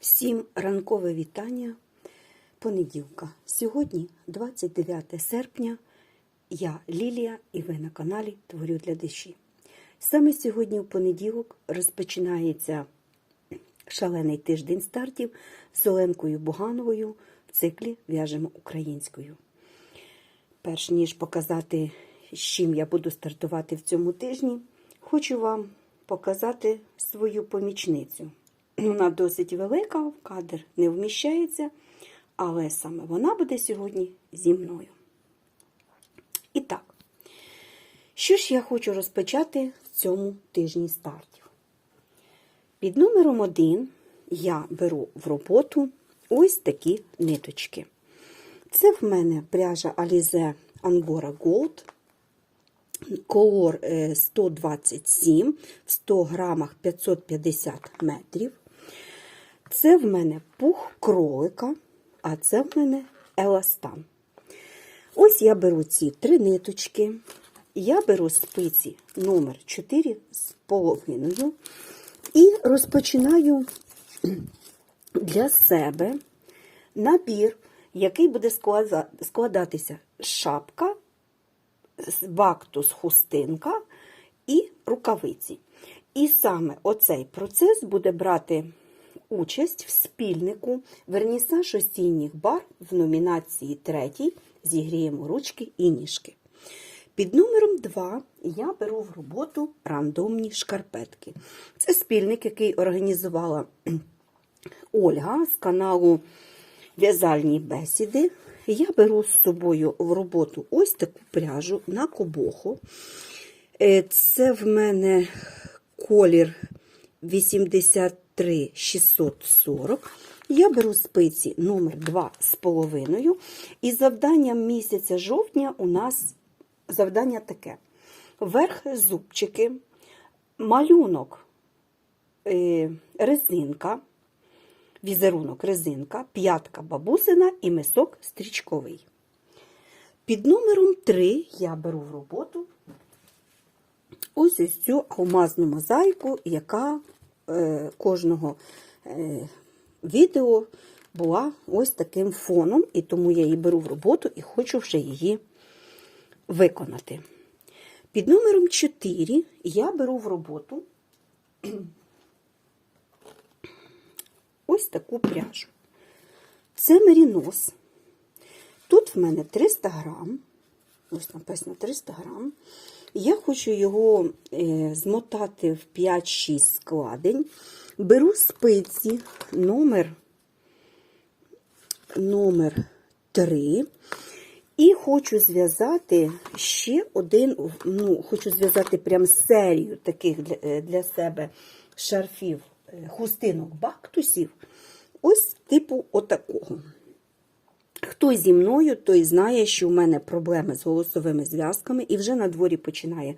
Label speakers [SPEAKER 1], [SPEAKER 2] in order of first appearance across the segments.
[SPEAKER 1] Всім ранкове вітання понеділка. Сьогодні 29 серпня. Я Лілія і ви на каналі Творю для душі. Саме сьогодні, в понеділок, розпочинається шалений тиждень стартів з Оленкою Бугановою в циклі В'яжемо українською. Перш ніж показати, з чим я буду стартувати в цьому тижні, хочу вам показати свою помічницю. Вона досить велика, в кадр не вміщається, але саме вона буде сьогодні зі мною. І так, що ж я хочу розпочати в цьому тижні стартів? Під номером 1 я беру в роботу ось такі ниточки. Це в мене пряжа Alize Angora Gold. Колор е, 127 в 100 грамах 550 метрів. Це в мене пух кролика, а це в мене еластан. Ось я беру ці три ниточки. Я беру спиці номер 4 з половиною і розпочинаю для себе набір, який буде складатися шапка, бактус хустинка і рукавиці. І саме оцей процес буде брати участь в спільнику Вернісаж осінніх бар в номінації третій Зігріємо ручки і ніжки. Під номером 2 я беру в роботу рандомні шкарпетки. Це спільник, який організувала Ольга з каналу В'язальні бесіди. Я беру з собою в роботу ось таку пряжу на кобоху. Це в мене колір 83 640. Я беру спиці номер 2 з половиною. І завданням місяця жовтня у нас завдання таке: верх зубчики, малюнок е, резинка, візерунок резинка, п'ятка бабусина і мисок стрічковий. Під номером 3 я беру в роботу ось ось цю алмазну мозаїку, яка кожного е, відео була ось таким фоном, і тому я її беру в роботу і хочу вже її виконати. Під номером 4 я беру в роботу ось таку пряжу. Це мерінос. Тут в мене 300 грам, ось написано 300 грам. Я хочу його е, змотати в 5-6 складень. Беру спиці номер, номер 3 і хочу зв'язати ще один, ну, хочу зв'язати прям серію таких для, для себе шарфів, е, хустинок бактусів. Ось типу отакого. Хто зі мною, той знає, що в мене проблеми з голосовими зв'язками, і вже на дворі починає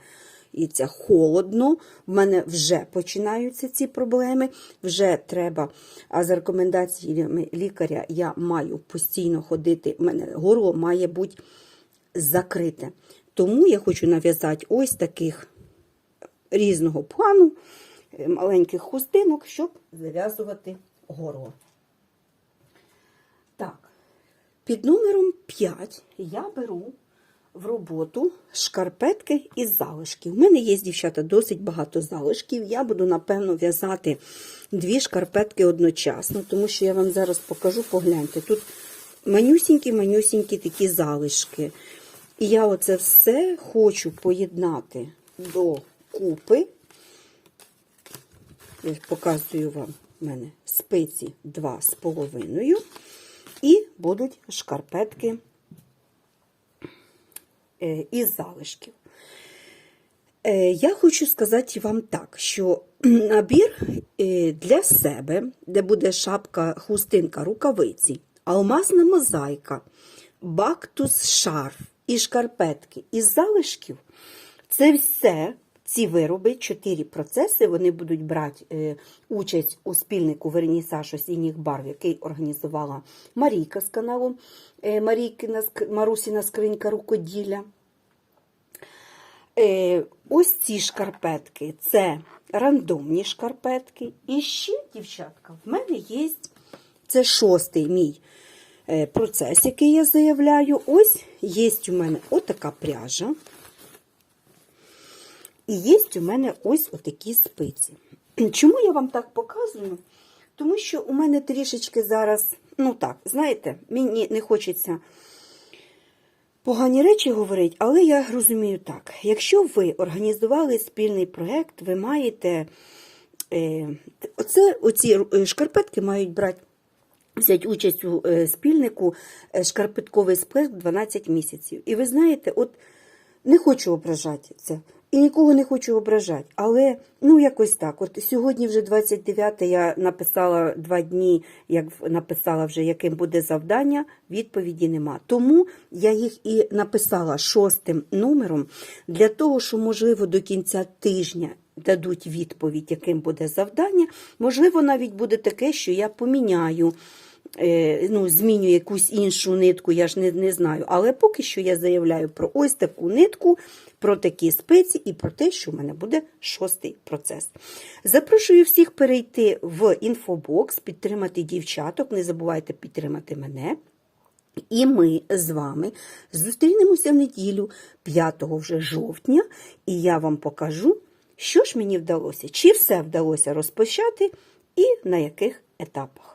[SPEAKER 1] і це холодно, в мене вже починаються ці проблеми, вже треба. А за рекомендаціями лікаря я маю постійно ходити, в мене горло має бути закрите. Тому я хочу нав'язати ось таких різного плану, маленьких хустинок, щоб зав'язувати горло. Так, під номером 5 я беру в роботу шкарпетки із залишків. У мене є, дівчата, досить багато залишків. Я буду, напевно, в'язати дві шкарпетки одночасно, тому що я вам зараз покажу, погляньте. Тут манюсінькі-манюсінькі такі залишки. І я оце все хочу поєднати до купи. Я показую вам в мене спиці 2,5. І будуть шкарпетки із залишків. Я хочу сказати вам так, що набір для себе, де буде шапка, хустинка, рукавиці, алмазна мозаїка, бактус, шарф і шкарпетки із залишків це все. Ці вироби, чотири процеси, вони будуть брати е, участь у спільнику Вернісаж осінніх барв, який організувала Марійка з каналу е, Марійкина, Марусіна скринька рукоділля. Е, ось ці шкарпетки це рандомні шкарпетки. І ще, дівчатка, в мене є це шостий мій процес, який я заявляю. Ось є у мене отака пряжа. І є у мене ось отакі спиці. Чому я вам так показую? Тому що у мене трішечки зараз, ну так, знаєте, мені не хочеться погані речі говорити, але я розумію так: якщо ви організували спільний проєкт, ви маєте е, оце, оці е, шкарпетки мають брати. Взять участь у е, спільнику е, шкарпетковий сплеск 12 місяців. І ви знаєте, от не хочу ображати це. І нікого не хочу ображати. Але ну якось так. От сьогодні вже 29 я написала два дні, як написала вже, яким буде завдання, відповіді нема. Тому я їх і написала шостим номером для того, що, можливо, до кінця тижня дадуть відповідь, яким буде завдання. Можливо, навіть буде таке, що я поміняю. Е, Ну, зміню якусь іншу нитку, я ж не, не знаю. Але поки що я заявляю про ось таку нитку, про такі спиці і про те, що в мене буде шостий процес. Запрошую всіх перейти в інфобокс, підтримати дівчаток. Не забувайте підтримати мене. І ми з вами зустрінемося в неділю 5 вже жовтня, і я вам покажу, що ж мені вдалося, чи все вдалося розпочати і на яких етапах.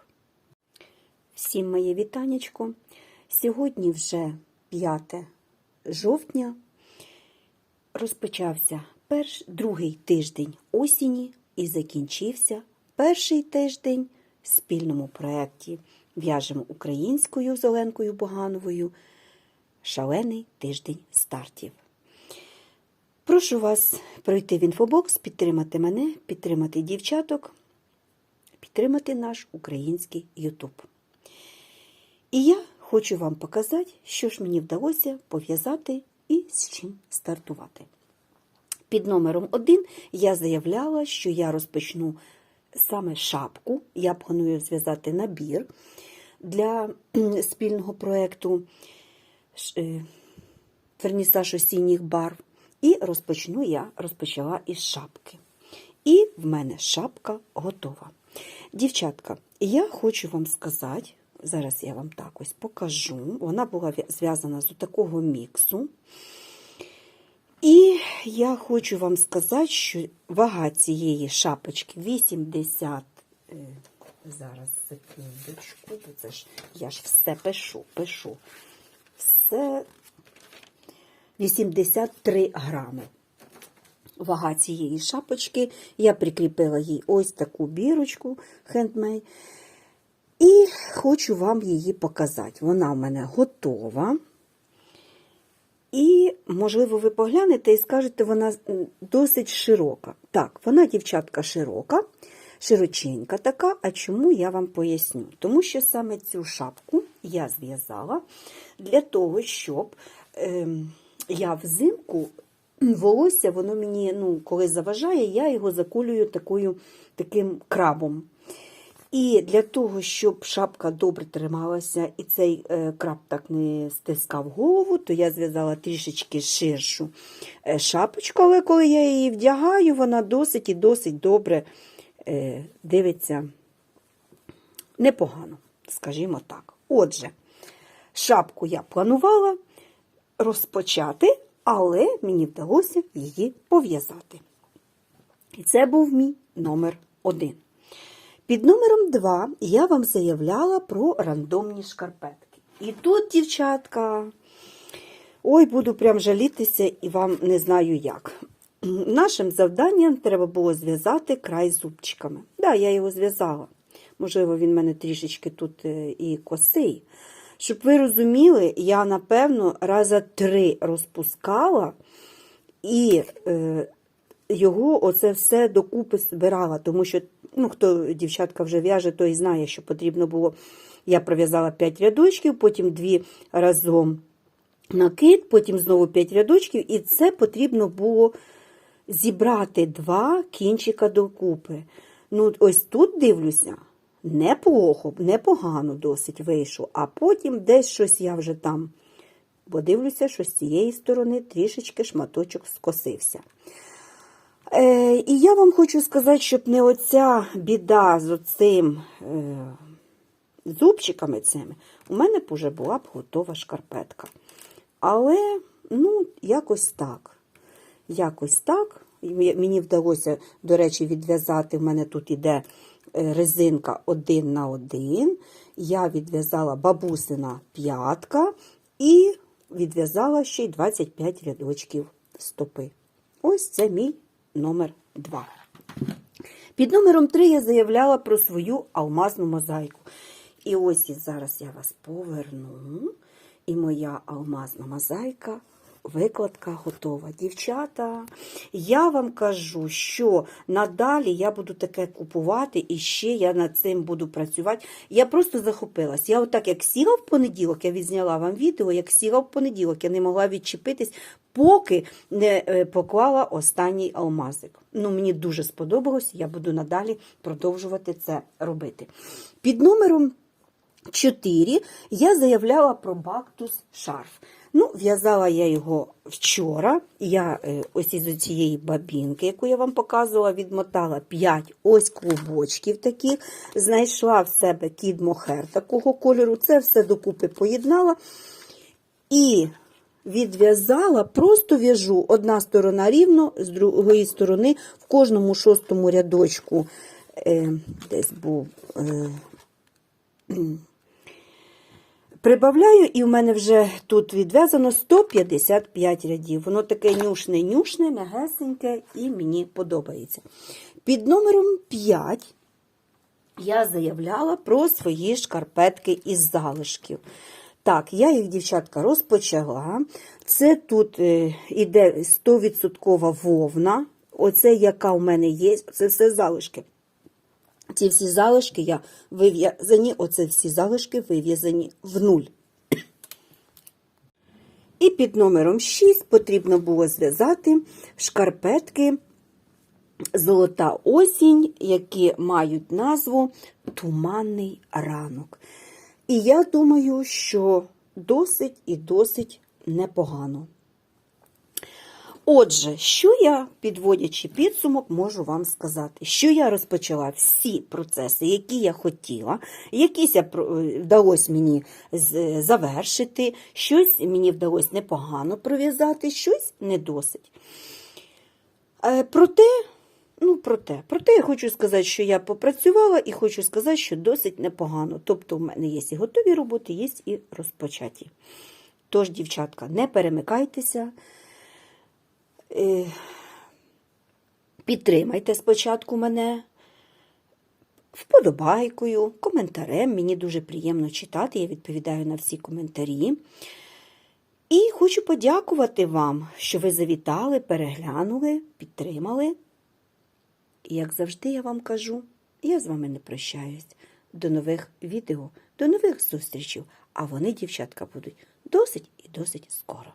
[SPEAKER 1] Всім моє вітанечко. Сьогодні вже 5 жовтня. Розпочався перш, другий тиждень осені і закінчився перший тиждень в спільному проєкті В'яжемо українською з Оленкою Богановою. Шалений тиждень стартів. Прошу вас пройти в інфобокс, підтримати мене, підтримати дівчаток, підтримати наш український Ютуб. І я хочу вам показати, що ж мені вдалося пов'язати і з чим стартувати. Під номером 1 я заявляла, що я розпочну саме шапку. Я планую зв'язати набір для спільного проєкту ш- е, осінніх барв. І розпочну я розпочала із шапки. І в мене шапка готова. Дівчатка, я хочу вам сказати, зараз я вам так ось покажу. Вона була зв'язана з такого міксу. І я хочу вам сказати, що вага цієї шапочки 80. е, Зараз секундочку, це ж я ж все пишу, пишу. Все 83 грами. Вага цієї шапочки. Я прикріпила їй ось таку бірочку хендмей. І хочу вам її показати. Вона в мене готова. І, можливо, ви поглянете і скажете, вона досить широка. Так, вона, дівчатка, широка, широченька така. А чому я вам поясню? Тому що саме цю шапку я зв'язала для того, щоб ем, я взимку волосся, воно мені, ну, коли заважає, я його закулюю такою, таким крабом. І для того, щоб шапка добре трималася і цей е, краб так не стискав голову, то я зв'язала трішечки ширшу е, шапочку, але коли я її вдягаю, вона досить і досить добре е, дивиться непогано, скажімо так. Отже, шапку я планувала розпочати, але мені вдалося її пов'язати. І це був мій номер один. Під номером 2 я вам заявляла про рандомні шкарпетки. І тут, дівчатка, ой, буду прям жалітися і вам не знаю як. Нашим завданням треба було зв'язати край зубчиками. Да, я його зв'язала. Можливо, він в мене трішечки тут е, і косий. Щоб ви розуміли, я, напевно, раза три розпускала і е, його оце все докупи збирала, тому що ну, хто дівчатка вже в'яже, той знає, що потрібно було. Я пров'язала 5 рядочків, потім 2 разом накид, потім знову 5 рядочків, і це потрібно було зібрати два кінчика докупи. Ну, ось тут дивлюся, неплохо, непогано досить вийшло, а потім десь щось я вже там бо дивлюся, що з цієї сторони трішечки шматочок скосився. Е, і я вам хочу сказати, щоб не оця біда з оцим е, зубчиками цими, у мене б уже була б готова шкарпетка. Але, ну, якось так. Якось так. Мені вдалося, до речі, відв'язати. В мене тут іде е, резинка один на один. Я відв'язала бабусина п'ятка і відв'язала ще й 25 рядочків стопи. Ось це мій номер 2. Під номером 3 я заявляла про свою алмазну мозаїку. І ось і зараз я вас поверну. І моя алмазна мозаїка, викладка готова. Дівчата, я вам кажу, що надалі я буду таке купувати і ще я над цим буду працювати. Я просто захопилась. Я отак, як сіла в понеділок, я відзняла вам відео, як сіла в понеділок, я не могла відчепитись, поки не е, поклала останній алмазик. Ну, мені дуже сподобалось, я буду надалі продовжувати це робити. Під номером 4 я заявляла про бактус шарф. Ну, в'язала я його вчора. Я е, ось із цієї бабінки, яку я вам показувала, відмотала 5 ось клубочків таких. Знайшла в себе кід мохер такого кольору. Це все докупи поєднала. І відв'язала, просто в'яжу одна сторона рівно, з другої сторони в кожному шостому рядочку е, десь був. Е, Прибавляю, і в мене вже тут відв'язано 155 рядів. Воно таке нюшне-нюшне, мягесеньке і мені подобається. Під номером 5 я заявляла про свої шкарпетки із залишків. Так, я їх, дівчатка, розпочала. Це тут е, іде 100% вовна. Оце, яка в мене є, це все залишки. Ці всі залишки я вив'язані, оце всі залишки вив'язані в нуль. І під номером 6 потрібно було зв'язати шкарпетки Золота осінь, які мають назву Туманний ранок. І я думаю, що досить і досить непогано. Отже, що я, підводячи підсумок, можу вам сказати, що я розпочала всі процеси, які я хотіла, якісь вдалося мені завершити, щось мені вдалося непогано пров'язати, щось не досить. Е, проте, ну, проте, проте я хочу сказати, що я попрацювала і хочу сказати, що досить непогано. Тобто, в мене є і готові роботи, є і розпочаті. Тож, дівчатка, не перемикайтеся. Е, підтримайте спочатку мене вподобайкою, коментарем. Мені дуже приємно читати, я відповідаю на всі коментарі. І хочу подякувати вам, що ви завітали, переглянули, підтримали. І, як завжди, я вам кажу, я з вами не прощаюсь. До нових відео, до нових зустрічей. А вони, дівчатка, будуть досить і досить скоро.